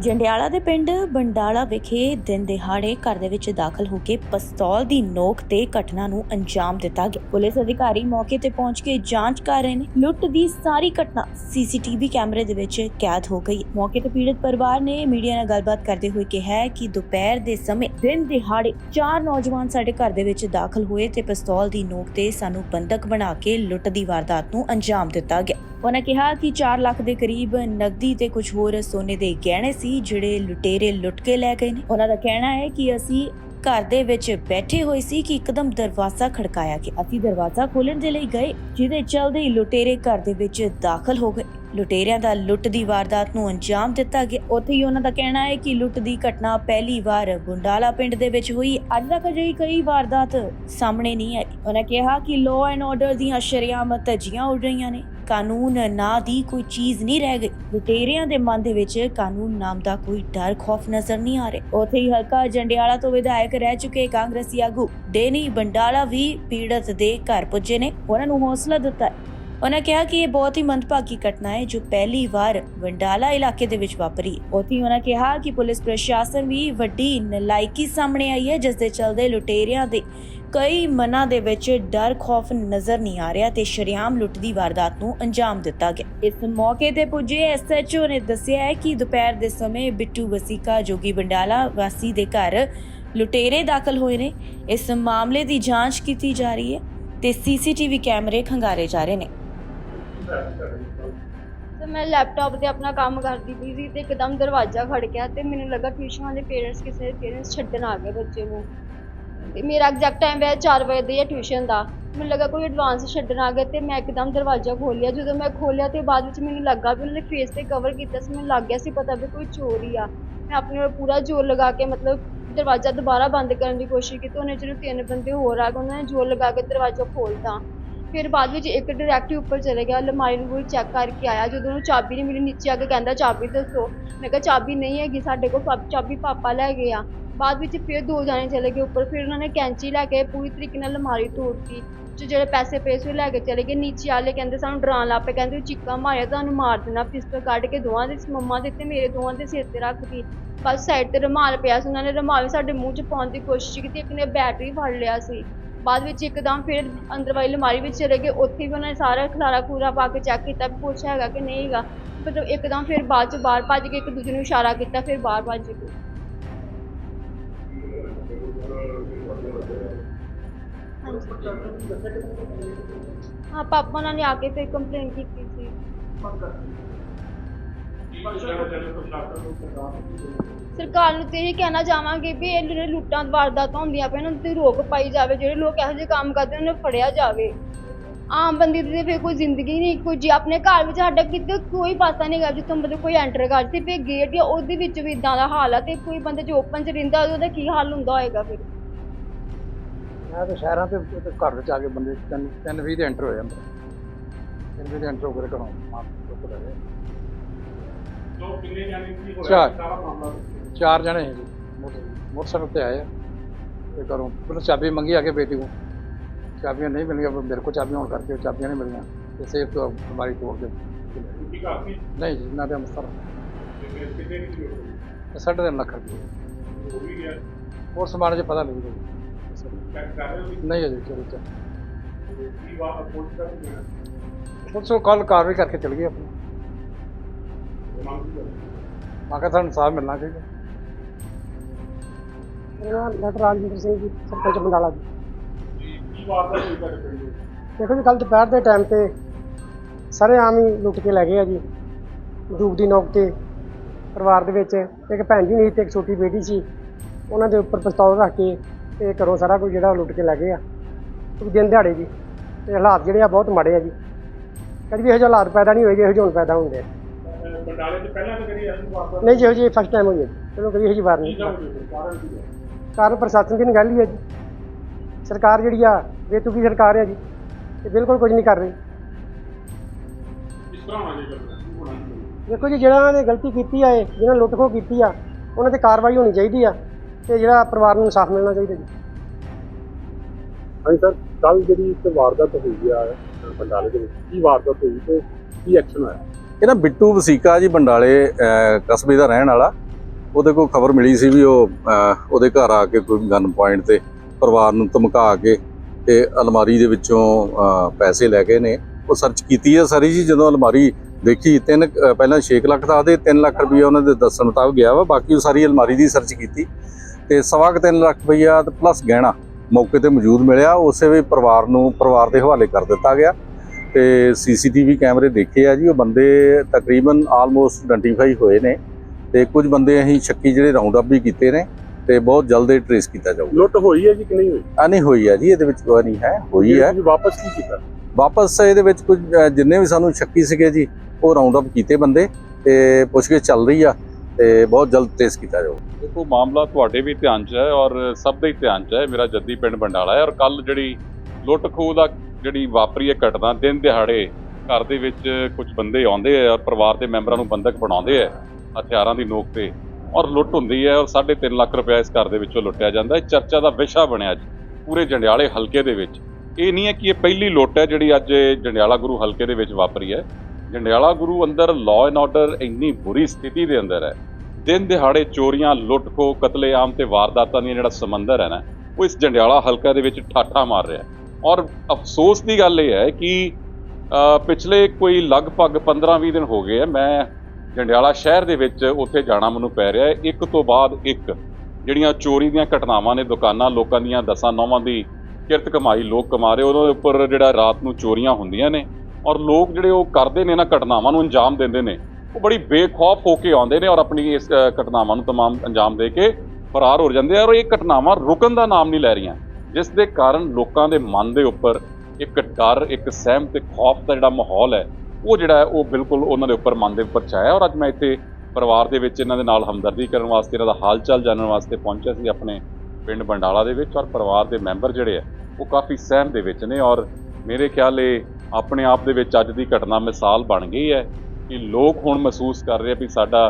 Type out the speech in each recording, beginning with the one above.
ਜੰਡਿਆਲਾ ਦੇ ਪਿੰਡ ਬੰਡਾਲਾ ਵਿਖੇ ਦਿਨ ਦਿਹਾੜੇ ਘਰ ਦੇ ਵਿੱਚ ਦਾਖਲ ਹੋ ਕੇ ਪਿਸਤੌਲ ਦੀ ਨੋਕ ਤੇ ਘਟਨਾ ਨੂੰ ਅੰਜਾਮ ਦਿੱਤਾ ਗਿਆ। ਪੁਲਿਸ ਅਧਿਕਾਰੀ ਮੌਕੇ ਤੇ ਪਹੁੰਚ ਕੇ ਜਾਂਚ ਕਰ ਰਹੇ ਨੇ। ਲੁੱਟ ਦੀ ਸਾਰੀ ਘਟਨਾ ਸੀਸੀਟੀਵੀ ਕੈਮਰੇ ਦੇ ਵਿੱਚ ਕੈਦ ਹੋ ਗਈ। ਮੌਕੇ ਤੇ ਪੀੜਤ ਪਰਿਵਾਰ ਨੇ ਮੀਡੀਆ ਨਾਲ ਗੱਲਬਾਤ ਕਰਦੇ ਹੋਏ ਕਿਹਾ ਕਿ ਦੁਪਹਿਰ ਦੇ ਸਮੇਂ ਦਿਨ ਦਿਹਾੜੇ ਚਾਰ ਨੌਜਵਾਨ ਸਾਡੇ ਘਰ ਦੇ ਵਿੱਚ ਦਾਖਲ ਹੋਏ ਤੇ ਪਿਸਤੌਲ ਦੀ ਨੋਕ ਤੇ ਸਾਨੂੰ ਬੰਦਕ ਬਣਾ ਕੇ ਲੁੱਟ ਦੀ ਵਾਰਦਾਤ ਨੂੰ ਅੰਜਾਮ ਦਿੱਤਾ ਗਿਆ। ਉਹਨਾਂ ਕਿਹਾ ਕਿ 4 ਲੱਖ ਦੇ ਕਰੀਬ ਨਕਦੀ ਤੇ ਕੁਝ ਹੋਰ ਸੋਨੇ ਦੇ ਗਹਿਣੇ ਸੀ। ਜਿਹੜੇ ਲੁਟੇਰੇ ਲੁੱਟ ਕੇ ਲੈ ਗਏ ਨੇ। ਉਹਨਾਂ ਦਾ ਕਹਿਣਾ ਹੈ ਕਿ ਅਸੀਂ ਘਰ ਦੇ ਵਿੱਚ ਬੈਠੇ ਹੋਏ ਸੀ ਕਿ ਇੱਕਦਮ ਦਰਵਾਜ਼ਾ ਖੜਕਾਇਆ ਗਿਆ। ਅਸੀਂ ਦਰਵਾਜ਼ਾ ਖੋਲਣ ਦੇ ਲਈ ਗਏ, ਜਿਹਦੇ ਚਲਦੇ ਲੁਟੇਰੇ ਘਰ ਦੇ ਵਿੱਚ ਦਾਖਲ ਹੋ ਗਏ। ਲੁਟੇਰਿਆਂ ਦਾ ਲੁੱਟ ਦੀ ਵਾਰਦਾਤ ਨੂੰ ਅੰਜਾਮ ਦਿੱਤਾ ਗਿਆ। ਉੱਥੇ ਹੀ ਉਹਨਾਂ ਦਾ ਕਹਿਣਾ ਹੈ ਕਿ ਲੁੱਟ ਦੀ ਘਟਨਾ ਪਹਿਲੀ ਵਾਰ ਗੁੰਡਾਲਾ ਪਿੰਡ ਦੇ ਵਿੱਚ ਹੋਈ। ਅੱਜ ਤੱਕ ਅਜਿਹੀ ਕਈ ਵਾਰਦਾਤ ਸਾਹਮਣੇ ਨਹੀਂ ਆਈ। ਉਹਨਾਂ ਕਿਹਾ ਕਿ ਲਾਅ ਐਂਡ ਆਰਡਰ ਦੀਆਂ ਸ਼ਰਿਆਮ ਧੱਜੀਆਂ ਉੱਡ ਰਹੀਆਂ ਨੇ। ਕਾਨੂੰਨ ਨਾਂ ਦੀ ਕੋਈ ਚੀਜ਼ ਨਹੀਂ ਰਹਿ ਗਈ। ਲੁਟੇਰਿਆਂ ਦੇ ਮਨ ਦੇ ਵਿੱਚ ਕਾਨੂੰਨ ਨਾਮ ਦਾ ਕੋਈ ਡਰ, ਖੌਫ ਨਜ਼ਰ ਨਹੀਂ ਆ ਰਿਹਾ। ਉੱਥੇ ਹੀ ਹਲਕਾ ਜੰਡਿਆਲਾ ਤੋਂ ਵਿਧਾਇਕ ਰਹਿ ਚੁੱਕੇ ਕਾਂਗਰਸੀ ਆਗੂ ਡੇਨੀ ਬੰਡਾਲਾ ਵੀ ਪੀੜਤ ਦੇ ਘਰ ਪੁੱਜੇ ਨੇ। ਉਹਨਾਂ ਨੂੰ ਹੌਸਲਾ ਦਿੱਤਾ ਉਹਨਾਂ ਕਿਹਾ ਕਿ ਇਹ ਬਹੁਤ ਹੀ ਮੰਦਭਾਗੀ ਘਟਨਾ ਹੈ ਜੋ ਪਹਿਲੀ ਵਾਰ ਵੰਡਾਲਾ ਇਲਾਕੇ ਦੇ ਵਿੱਚ ਵਾਪਰੀ ਹੈ। ਉੱਥੇ ਉਹਨਾਂ ਕਿਹਾ ਕਿ ਪੁਲਿਸ ਪ੍ਰਸ਼ਾਸਨ ਵੀ ਵੱਡੀ ਨਲਾਇਕੀ ਸਾਹਮਣੇ ਆਈ ਹੈ, ਜਿਸ ਦੇ ਚਲਦੇ ਲੁਟੇਰਿਆਂ ਦੇ ਕਈ ਮਨਾਂ ਦੇ ਵਿੱਚ ਡਰ, ਖੌਫ ਨਜ਼ਰ ਨਹੀਂ ਆ ਰਿਹਾ ਤੇ ਸ਼ਰੇਆਮ ਲੁੱਟ ਦੀ ਵਾਰਦਾਤ ਨੂੰ ਅੰਜਾਮ ਦਿੱਤਾ ਗਿਆ। ਇਸ ਮੌਕੇ ਤੇ ਪੁੱਜੇ ਐਸਐਚਓ ਨੇ ਦੱਸਿਆ ਹੈ ਕਿ ਦੁਪਹਿਰ ਦੇ ਸਮੇਂ ਬਿੱਟੂ ਵਸੀਕਾ, ਜੋਗੀ ਬੰਡਾਲਾ ਵਾਸੀ ਦੇ ਘਰ ਲੁਟੇਰੇ ਦਾਖਲ ਹੋਏ ਨੇ। ਇਸ ਮਾਮਲੇ ਦੀ ਜਾਂਚ ਕੀਤੀ ਜਾ ਰਹੀ ਹੈ ਤੇ ਸੀਸੀਟੀਵੀ ਕੈਮਰੇ ਖੰਗਾਰੇ ਜਾ ਰਹੇ ਨੇ। ਤੇ ਮੈਂ ਲੈਪਟਾਪ ਤੇ ਆਪਣਾ ਕੰਮ ਕਰਦੀ ਪਈ ਸੀ ਤੇ ਇੱਕਦਮ ਦਰਵਾਜ਼ਾ ਖੜਕਿਆ ਤੇ ਮੈਨੂੰ ਲੱਗਾ ਟਿਊਸ਼ਨ ਵਾਲੇ ਪੇਰੈਂਟਸ, ਕਿਸੇ ਪੇਰੈਂਟਸ ਛੱਡਣ ਆ ਗਏ ਬੱਚੇ ਨੂੰ। ਤੇ ਮੇਰਾ ਐਗਜ਼ੈਕਟ ਟਾਈਮ ਹੈ 4 ਵਜੇ ਦੀ ਹੈ ਟਿਊਸ਼ਨ ਦਾ। ਮੈਨੂੰ ਲੱਗਾ ਕੋਈ ਐਡਵਾਂਸ ਛੱਡਣ ਆ ਗਏ ਤੇ ਮੈਂ ਇੱਕਦਮ ਦਰਵਾਜ਼ਾ ਖੋਲ੍ਹਿਆ। ਜਦੋਂ ਮੈਂ ਖੋਲ੍ਹਿਆ ਤੇ ਬਾਅਦ ਵਿੱਚ ਮੈਨੂੰ ਲੱਗਾ ਵੀ ਉਹਨਾਂ ਨੇ ਫੇਸ ਤੇ ਕਵਰ ਕੀਤਾ ਸੀ, ਮੈਨੂੰ ਲੱਗ ਗਿਆ ਸੀ ਪਤਾ ਵੀ ਕੋਈ ਚੋਰ ਹੀ ਆ। ਮੈਂ ਆਪਣੇ ਵੱਲ ਪੂਰਾ ਜ਼ੋਰ ਲਗਾ ਕੇ ਮਤਲਬ ਦਰਵਾਜ਼ਾ ਦੁਬਾਰਾ ਬੰਦ ਕਰਨ ਦੀ ਕੋਸ਼ਿਸ਼ ਕੀਤੀ। ਉਹਨੇ ਜਦੋਂ ਤਿੰਨ ਬੰਦੇ ਹੋਰ ਆ ਗਏ, ਉਹਨਾਂ ਨੇ ਜ਼ੋਰ ਲਗਾ ਕੇ ਦਰਵਾਜ਼ਾ ਖੋਲ੍ਹਤਾ। ਫਿਰ ਬਾਅਦ ਵਿੱਚ ਇੱਕ ਡਾਇਰੈਕਟ ਉੱਪਰ ਚਲੇ ਗਿਆ, ਅਲਮਾਰੀ ਨੂੰ ਚੈੱਕ ਕਰਕੇ ਆਇਆ। ਜਦੋਂ ਉਹਨੂੰ ਚਾਬੀ ਨਹੀਂ ਮਿਲੀ ਨੀਚੇ ਆ ਕੇ ਕਹਿੰਦਾ, ਚਾਬੀ ਦੱਸੋ। ਮੈਂ ਕਿਹਾ, ਚਾਬੀ ਨਹੀਂ ਹੈਗੀ, ਸਾਡੇ ਕੋਲ ਚਾਬੀ ਪਾਪਾ ਲੈ ਗਏ ਆ। ਬਾਅਦ ਵਿੱਚ ਫਿਰ ਦੋ ਜਾਣੇ ਚਲੇ ਗਏ ਉੱਪਰ, ਫਿਰ ਉਹਨਾਂ ਨੇ ਕੈਂਚੀ ਲੈ ਕੇ ਪੂਰੀ ਤਰੀਕੇ ਨਾਲ ਅਲਮਾਰੀ ਤੋੜਤੀ ਚ ਜਿਹੜੇ ਪੈਸੇ ਪਏ ਸੀ ਉਹ ਲੈ ਕੇ ਚਲੇ ਗਏ। ਨੀਚੇ ਵਾਲੇ ਕਹਿੰਦੇ ਸਾਨੂੰ ਡਰਾਉਣ ਲੱਗ ਪਏ, ਕਹਿੰਦੇ ਚੀਕਾਂ ਮਾਰਿਆ, ਤੁਹਾਨੂੰ ਮਾਰ ਦੇਣਾ, ਪਿਸਤਲ ਕੱਢ ਕੇ ਦੋਵਾਂ ਦੇ ਮੰਮਾ ਦੇ ਤੇ ਮੇਰੇ ਦੋਵਾਂ ਦੇ ਸਿਰ ਤੇ ਰੱਖਤੀ ਬਸ ਸਾਈਡ ਤੇ ਰੁਮਾਲ ਪਿਆ ਸੀ, ਉਹਨਾਂ ਨੇ ਰੁਮਾਲ ਵੀ ਸਾਡੇ ਮੂੰਹ 'ਚ ਪਾਉਣ ਦੀ ਕੋਸ਼ਿਸ਼ ਕੀਤੀ, ਇੱਕ ਨੇ ਬੈਟਰੀ ਫੜ ਲਿਆ ਸੀ। ਬਾਅਦ ਵਿੱਚ ਇੱਕਦਮ ਫਿਰ ਅੰਦਰ ਵਾਲੀ ਅਲਮਾਰੀ ਵਿੱਚ ਚਲੇ ਗਏ, ਉੱਥੇ ਵੀ ਉਹਨਾਂ ਨੇ ਸਾਰਾ ਖਲਾਰਾ ਖੂਰਾ ਪਾ ਕੇ ਚੈੱਕ ਕੀਤਾ ਵੀ ਕੁਛ ਹੈਗਾ ਕਿ ਨਹੀਂ ਹੈਗਾ। ਮਤਲਬ ਇੱਕਦਮ ਫਿਰ ਬਾਅਦ ਚ ਬਾਹਰ ਭੱਜ ਕੇ ਇੱਕ ਦੂਜੇ ਨੂੰ ਇਸ਼ਾਰਾ ਕੀਤਾ, ਫਿਰ ਬਾਹਰ ਭੱਜ ਗਏ। ਹਾਂ, ਪਾਪਾ ਨਾਲ ਨੇ ਆ ਕੇ ਫਿਰ ਕੰਪਲੇਨ ਕੀਤੀ ਸੀ। ਸਰਕਾਰ ਨੂੰ ਤੇ ਇਹ ਕਹਿਣਾ ਚਾਹਾਂਗੇ ਵੀ ਇਹ ਜਿਹੜੇ ਲੁੱਟਾਂ ਵਾਰਦਾਤਾਂ ਹੁੰਦੀਆਂ ਪਈਆਂ ਉਹਨਾਂ ਤੇ ਰੋਕ ਪਾਈ ਜਾਵੇ, ਜਿਹੜੇ ਲੋਕ ਇਹੋ ਜਿਹੇ ਕੰਮ ਕਰਦੇ ਉਹਨਾਂ ਨੂੰ ਫੜਿਆ ਜਾਵੇ। ਆਮ ਬੰਦੇ ਦੀ ਤੇ ਫਿਰ ਕੋਈ ਜ਼ਿੰਦਗੀ ਨਹੀਂ, ਕੋਈ ਜੇ ਆਪਣੇ ਘਰ ਵਿੱਚ ਸਾਡਾ ਕਿਤੇ ਕੋਈ ਪਾਸਾ ਨਹੀਂ ਗਾ ਜਿੱਥੋਂ ਮਤਲਬ ਕੋਈ ਐਂਟਰ ਕਰ ਤੇ ਫਿਰ ਗੇਟ ਜਾਂ ਉਹਦੇ ਵਿੱਚ ਵੀ ਇਦਾਂ ਦਾ ਹਾਲ ਆ, ਤੇ ਕੋਈ ਬੰਦੇ ਜੋ ਓਪਨ 'ਚ ਰਹਿੰਦਾ, ਉਹਦਾ ਕੀ ਹਾਲ ਹੁੰਦਾ ਹੋਏਗਾ ਫਿਰ? ਮੈਂ ਤਾਂ ਸ਼ਹਿਰਾਂ ਤੇ ਤੇ ਘਰ ਵਿੱਚ ਆ ਕੇ ਬੰਦੇ ਤਿੰਨ ਤਿੰਨ ਵੀਹ ਦੇ ਐਂਟਰ ਹੋ ਜਾਂਦੇ। ਤਿੰਨ ਵੀਹ ਦੇ ਐਂਟਰ ਹੋ ਕੇ ਘਰੋਂ ਮਾਰ ਚੁੱਕ ਲੈ ਗਏ। ਚਾਰ। ਚਾਰ ਜਣੇ ਸੀ ਜੀ ਮੋਟਰ- ਮੋਟਰਸਾਈਕਲ ਤੇ ਆਏ ਆ ਤੇ ਘਰੋਂ ਪੁਲਿਸ ਚਾਬੀ ਮੰਗੀ ਆ ਕੇ ਬੇਟੀ ਨੂੰ ਚਾਬੀਆਂ ਨਹੀਂ ਮਿਲੀਆਂ ਪਰ ਮੇਰੇ ਕੋਲ ਚਾਬੀਆਂ ਹੋਣ ਕਰਕੇ ਉਹ ਚਾਬੀਆਂ ਨਹੀਂ ਮਿਲੀਆਂ ਤੇ ਸੇਫ ਤੋਂ ਅਲਮਾਰੀ ਤੋੜ ਕੇ ਨਹੀਂ ਜੀ ਇਹਨਾਂ ਦੇ ਅੰਮ੍ਰਿਤਸਰ। ਤੇ ਸਾਢੇ ਤਿੰਨ ਲੱਖ ਰੁਪਏ। ਹੋਰ ਸਮਾਨ ਜੇ ਪਤਾ ਨਹੀਂ ਜੀ। ਨਹੀਂ ਅਜੇ ਚਲੋ ਚੱਲ। ਪੁਲਿਸ ਉਹ ਕੱਲ ਕਾਰਵਾਈ ਕਰਕੇ ਚਲ ਗਈ ਆਪਣੀ ਮੈਂ ਕਿਹਾ ਤੁਹਾਨੂੰ ਮਿਲਣਾ ਚਾਹੀਦਾ। ਮੇਰਾ ਨਾਮ ਡਾਕਟਰ ਰਾਜਵਿੰਦਰ ਸਿੰਘ ਜੀ ਸਰਪੰਚ ਬੰਡਾਲਾ ਜੀ। ਦੇਖੋ ਜੀ ਕੱਲ ਦੁਪਹਿਰ ਦੇ ਟਾਈਮ ਤੇ ਸਾਰੇ ਆਮ ਹੀ ਲੁੱਟ ਕੇ ਲੈ ਗਏ ਆ ਜੀ। ਦੂਬ ਦੀ ਨੋਕ ਤੇ ਪਰਿਵਾਰ ਦੇ ਵਿੱਚ ਇੱਕ ਭੈਣ ਜੀ ਨਹੀਂ ਤੇ ਇੱਕ ਛੋਟੀ ਬੇਟੀ ਸੀ। ਉਹਨਾਂ ਦੇ ਉੱਪਰ ਪਿਸਤੌਲ ਰੱਖ ਕੇ ਤੇ ਘਰੋਂ ਸਾਰਾ ਕੁਝ ਜਿਹੜਾ ਉਹ ਲੁੱਟ ਕੇ ਲੈ ਗਏ ਆ। ਦਿਨ ਦਿਹਾੜੇ ਜੀ ਤੇ ਹਾਲਾਤ ਜਿਹੜੇ ਆ ਬਹੁਤ ਮਾੜੇ ਆ ਜੀ। ਕਦੀ ਵੀ ਇਹੋ ਜਿਹੇ ਹਾਲਾਤ ਪੈਦਾ ਨਹੀਂ ਹੋਏ ਜਿਹੇ ਜਿਹੇ ਹੁਣ ਪੈਦਾ ਹੁੰਦੇ ਆ। ਬਟਾਲੇ ਤੋਂ ਪਹਿਲਾਂ ਤਾਂ ਕਰੀ ਅਸੀਂ ਵਾਪਸ ਨਹੀਂ ਜਿਹੋ ਜਿਹੀ ਫਸਟ ਟਾਈਮ ਹੋਈ ਹੈ ਜੀ। ਚਲੋ ਕਦੀ ਇਹੋ ਜਿਹੀ ਵਾਰ ਨਹੀਂ। ਕਾਰਨ ਕੀ ਹੈ ਕਾਰਨ ਪ੍ਰਸ਼ਾਸਨ ਦੀ ਗੱਲ ਹੀ ਹੈ ਜੀ। ਸਰਕਾਰ ਜਿਹੜੀ ਆ ਬੇਤੁਕੀ ਸਰਕਾਰ ਹੈ ਜੀ। ਤੇ ਬਿਲਕੁਲ ਕੁਝ ਨਹੀਂ ਕਰ ਰਹੀ। ਕਿਸ ਤਰ੍ਹਾਂ ਹੋਣਾ ਚਾਹੀਦਾ ਕੀ ਹੋਣਾ ਚਾਹੀਦਾ ਦੇਖੋ ਜੀ ਜਿਹੜਾ ਨੇ ਗਲਤੀ ਕੀਤੀ ਆ ਇਹ ਜਿਹਨਾਂ ਲੁੱਟ ਖੋਹ ਕੀਤੀ ਆ ਉਹਨਾਂ ਤੇ ਕਾਰਵਾਈ ਹੋਣੀ ਚਾਹੀਦੀ ਆ। ਤੇ ਜਿਹੜਾ ਪਰਿਵਾਰ ਨੂੰ ਇਨਸਾਫ ਮਿਲਣਾ ਚਾਹੀਦਾ ਜੀ। ਹਾਂਜੀ ਸਰ ਕੱਲ ਜਿਹੜੀ ਇੱਕ ਵਾਰਦਾਤ ਹੋਈ ਆ ਬੰਡਾਲੇ ਦੇ ਵਿੱਚ ਕੀ ਵਾਰਦਾਤ ਹੋਈ ਤੇ ਕੀ ਐਕਸ਼ਨ ਹੋਇਆ? ਇਹ ਨਾ ਬਿੱਟੂ ਵਸੀਕਾ ਜੀ ਬੰਡਾਲੇ ਕਸਬੇ ਦਾ ਰਹਿਣ ਵਾਲਾ। ਉਹਦੇ ਕੋਲ ਖਬਰ ਮਿਲੀ ਸੀ ਵੀ ਉਹ ਉਹਦੇ ਘਰ ਆ ਕੇ ਕੋਈ ਗਨ ਪੁਆਇੰਟ ਤੇ ਪਰਿਵਾਰ ਨੂੰ ਧਮਕਾ ਕੇ ਤੇ ਅਲਮਾਰੀ ਦੇ ਵਿੱਚੋਂ ਪੈਸੇ ਲੈ ਗਏ ਨੇ। ਉਹ ਸਰਚ ਕੀਤੀ ਹੈ ਸਾਰੀ ਜੀ ਜਦੋਂ ਅਲਮਾਰੀ ਦੇਖੀ ਤਿੰਨ ਪਹਿਲਾਂ 6 ਲੱਖ ਦਾ ਦੇ 3 ਲੱਖ ਰੁਪਈਆ ਉਹਨਾਂ ਦੇ ਦੱਸਣ ਮੁਤਾਬਕ ਗਿਆ ਵਾ ਬਾਕੀ ਉਹ ਸਾਰੀ ਅਲਮਾਰੀ ਦੀ ਸਰਚ ਕੀਤੀ। ਤੇ ਸਵਾ ਕੁ ਤਿੰਨ ਲੱਖ ਰੁਪਈਆ ਤੇ ਪਲੱਸ ਗਹਿਣਾ ਮੌਕੇ ਤੇ ਮੌਜੂਦ ਮਿਲਿਆ। ਉਸੇ ਵੀ ਪਰਿਵਾਰ ਨੂੰ ਪਰਿਵਾਰ ਦੇ ਹਵਾਲੇ ਕਰ ਦਿੱਤਾ ਗਿਆ ਤੇ ਸੀਸੀਟੀਵੀ ਕੈਮਰੇ ਦੇਖੇ ਆ ਜੀ। ਉਹ ਬੰਦੇ ਤਕਰੀਬਨ ਆਲਮੋਸਟ ਆਇਡੈਂਟੀਫਾਈ ਹੋਏ ਨੇ ਤੇ ਕੁਝ ਬੰਦੇ ਅਸੀਂ ਸ਼ੱਕੀ ਜਿਹੜੇ ਰਾਉਂਡ ਅਪ ਵੀ ਕੀਤੇ ਨੇ ਤੇ ਬਹੁਤ ਜਲਦ ਟ੍ਰੇਸ ਕੀਤਾ ਜਾਊਗਾ। ਲੁੱਟ ਹੋਈ ਹੈ ਜੀ ਕਿ ਨਹੀਂ ਹੋਈ? ਆ ਨਹੀਂ ਹੋਈ ਆ ਜੀ ਇਹਦੇ ਵਿੱਚ ਕੋਈ ਨਹੀਂ ਹੈ ਹੋਈ ਹੈ। ਵਾਪਸ ਕੀ ਕੀਤਾ? ਵਾਪਸ ਇਹਦੇ ਵਿੱਚ ਕੁਝ ਜਿੰਨੇ ਵੀ ਸਾਨੂੰ ਸ਼ੱਕੀ ਸੀਗੇ ਜੀ ਉਹ ਰਾਉਂਡ ਅਪ ਕੀਤੇ ਬੰਦੇ ਤੇ ਪੁੱਛਗਿੱਛ ਚੱਲ ਰਹੀ ਆ ਤੇ ਬਹੁਤ ਜਲਦ ਟ੍ਰੇਸ ਕੀਤਾ ਜਾਊਗਾ। ਦੇਖੋ, ਮਾਮਲਾ ਤੁਹਾਡੇ ਵੀ ਧਿਆਨ 'ਚ ਹੈ ਔਰ ਸਭ ਦੇ ਹੀ ਧਿਆਨ 'ਚ ਹੈ। ਮੇਰਾ ਜੱਦੀ ਪਿੰਡ ਬੰਡਾਲਾ ਹੈ ਔਰ ਕੱਲ ਜਿਹੜੀ ਲੁੱਟ ਖੋਹ ਦਾ ਜਿਹੜੀ ਵਾਪਰੀ ਹੈ ਘਟਨਾ, ਦਿਨ ਦਿਹਾੜੇ ਘਰ ਦੇ ਵਿੱਚ ਕੁਝ ਬੰਦੇ ਆਉਂਦੇ ਆ ਔਰ ਪਰਿਵਾਰ ਦੇ ਮੈਂਬਰਾਂ ਨੂੰ ਬੰਦਕ ਬਣਾਉਂਦੇ ਆ, ਹਥਿਆਰਾਂ ਦੀ ਨੋਕ ਤੇ ਔਰ ਲੁੱਟ ਹੁੰਦੀ ਹੈ ਔਰ 3.5 ਲੱਖ ਰੁਪਏ ਇਸ ਘਰ ਦੇ ਵਿੱਚੋਂ ਲੁੱਟਿਆ ਜਾਂਦਾ ਹੈ। ਚਰਚਾ ਦਾ ਵਿਸ਼ਾ ਬਣਿਆ ਅੱਜ ਪੂਰੇ ਜੰਡਿਆਲੇ ਹਲਕੇ ਦੇ ਵਿੱਚ। ਇਹ ਨਹੀਂ ਹੈ ਕਿ ਇਹ ਪਹਿਲੀ ਲੁੱਟ ਹੈ ਜਿਹੜੀ ਅੱਜ ਜੰਡਿਆਲਾ ਗੁਰੂ ਹਲਕੇ ਦੇ ਵਿੱਚ ਵਾਪਰੀ ਹੈ। ਜੰਡਿਆਲਾ ਗੁਰੂ ਅੰਦਰ ਲਾਅ ਐਂਡ ਆਰਡਰ ਇੰਨੀ ਬੁਰੀ ਸਥਿਤੀ ਦੇ ਅੰਦਰ ਹੈ ਦਿਨ ਦਿਹਾੜੇ ਚੋਰੀਆਂ ਲੁੱਟ ਖੋ ਕਤਲੇਆਮ ਤੇ ਵਾਰਦਾਤਾਂ ਦੀਆਂ ਜਿਹੜਾ ਸਮੁੰਦਰ ਹੈ ਨਾ, ਉਹ ਇਸ ਜੰਡਿਆਲਾ ਹਲਕਾ ਦੇ ਵਿੱਚ ਠਾਠਾ ਮਾਰ ਰਿਹਾ ਔਰ ਅਫਸੋਸ ਦੀ ਗੱਲ ਇਹ ਹੈ ਕਿ ਪਿਛਲੇ ਕੋਈ ਲਗਭਗ 15-20 ਦਿਨ ਹੋ ਗਏ ਆ, ਮੈਂ ਜੰਡਿਆਲਾ ਸ਼ਹਿਰ ਦੇ ਵਿੱਚ ਉੱਥੇ ਜਾਣਾ ਮੈਨੂੰ ਪੈ ਰਿਹਾ ਇੱਕ ਤੋਂ ਬਾਅਦ ਇੱਕ ਜਿਹੜੀਆਂ ਚੋਰੀ ਦੀਆਂ ਘਟਨਾਵਾਂ ਨੇ, ਦੁਕਾਨਾਂ, ਲੋਕਾਂ ਦੀਆਂ ਦਸਾਂ ਨੌਵਾਂ ਦੀ ਕਿਰਤ ਕਮਾਈ ਲੋਕ ਕਮਾ ਰਹੇ ਉਹਨਾਂ ਦੇ ਉੱਪਰ ਜਿਹੜਾ ਰਾਤ ਨੂੰ ਚੋਰੀਆਂ ਹੁੰਦੀਆਂ ਨੇ, ਔਰ ਲੋਕ ਜਿਹੜੇ ਉਹ ਕਰਦੇ ਨੇ ਇਹਨਾਂ ਘਟਨਾਵਾਂ ਨੂੰ ਅੰਜਾਮ ਦਿੰਦੇ ਨੇ ਉਹ ਬੜੀ ਬੇਖੌਫ ਹੋ ਕੇ ਆਉਂਦੇ ਨੇ ਔਰ ਆਪਣੀ ਇਸ ਘਟਨਾਵਾਂ ਨੂੰ ਤਮਾਮ ਅੰਜਾਮ ਦੇ ਕੇ ਫਰਾਰ ਹੋ ਜਾਂਦੇ ਆ ਔਰ ਇਹ ਘਟਨਾਵਾਂ ਰੁਕਣ ਦਾ ਨਾਮ ਨਹੀਂ ਲੈ ਰਹੀਆਂ। ਜਿਸ ਦੇ ਕਾਰਨ ਲੋਕਾਂ ਦੇ ਮਨ ਦੇ ਉੱਪਰ ਇੱਕ ਡਰ, ਇੱਕ ਸਹਿਮ ਤੇ ਖੌਫ ਦਾ ਜਿਹੜਾ ਮਾਹੌਲ ਹੈ, ਉਹ ਜਿਹੜਾ ਉਹ ਬਿਲਕੁਲ ਉਹਨਾਂ ਦੇ ਉੱਪਰ ਮਨ ਦੇ ਉੱਪਰ ਛਾਇਆ ਔਰ ਅੱਜ ਮੈਂ ਇੱਥੇ ਪਰਿਵਾਰ ਦੇ ਵਿੱਚ ਇਹਨਾਂ ਦੇ ਨਾਲ ਹਮਦਰਦੀ ਕਰਨ ਵਾਸਤੇ, ਇਹਨਾਂ ਦਾ ਹਾਲ ਚਾਲ ਜਾਣਨ ਵਾਸਤੇ ਪਹੁੰਚਿਆ ਸੀ ਆਪਣੇ ਪਿੰਡ ਬੰਡਾਲਾ ਦੇ ਵਿੱਚ ਔਰ ਪਰਿਵਾਰ ਦੇ ਮੈਂਬਰ ਜਿਹੜੇ ਆ, ਉਹ ਕਾਫੀ ਸਹਿਮ ਦੇ ਵਿੱਚ ਨੇ ਔਰ ਮੇਰੇ ਖਿਆਲ ਇਹ ਆਪਣੇ ਆਪ ਦੇ ਵਿੱਚ ਅੱਜ ਦੀ ਘਟਨਾ ਮਿਸਾਲ ਬਣ ਗਈ ਹੈ। ਕਿ ਲੋਕ ਹੁਣ ਮਹਿਸੂਸ ਕਰ ਰਹੇ ਆ ਵੀ ਸਾਡਾ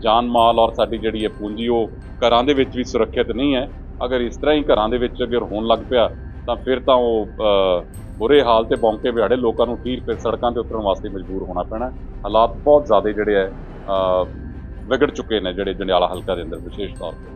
ਜਾਨ ਮਾਲ ਔਰ ਸਾਡੀ ਜਿਹੜੀ ਹੈ ਪੂੰਜੀ ਉਹ ਘਰਾਂ ਦੇ ਵਿੱਚ ਵੀ ਸੁਰੱਖਿਅਤ ਨਹੀਂ ਹੈ। ਅਗਰ ਇਸ ਤਰ੍ਹਾਂ ਹੀ ਘਰਾਂ ਦੇ ਵਿੱਚ ਅਗਰ ਹੋਣ ਲੱਗ ਪਿਆ, ਤਾਂ ਫਿਰ ਤਾਂ ਉਹ ਬੁਰੇ ਹਾਲ ਤੇ ਬੌਂਕੇ ਵਿਹਾੜੇ ਲੋਕਾਂ ਨੂੰ ਠੀਕ ਫਿਰ ਸੜਕਾਂ ਤੇ ਉਤਰਨ ਵਾਸਤੇ ਮਜਬੂਰ ਹੋਣਾ ਪੈਣਾ। ਹਾਲਾਤ ਬਹੁਤ ਜ਼ਿਆਦਾ ਜਿਹੜੇ ਹੈ ਵਿਗੜ ਚੁੱਕੇ ਨੇ ਜਿਹੜੇ ਜੰਡਿਆਲਾ ਹਲਕਾ ਦੇ ਅੰਦਰ ਵਿਸ਼ੇਸ਼ ਤੌਰ ਤੇ।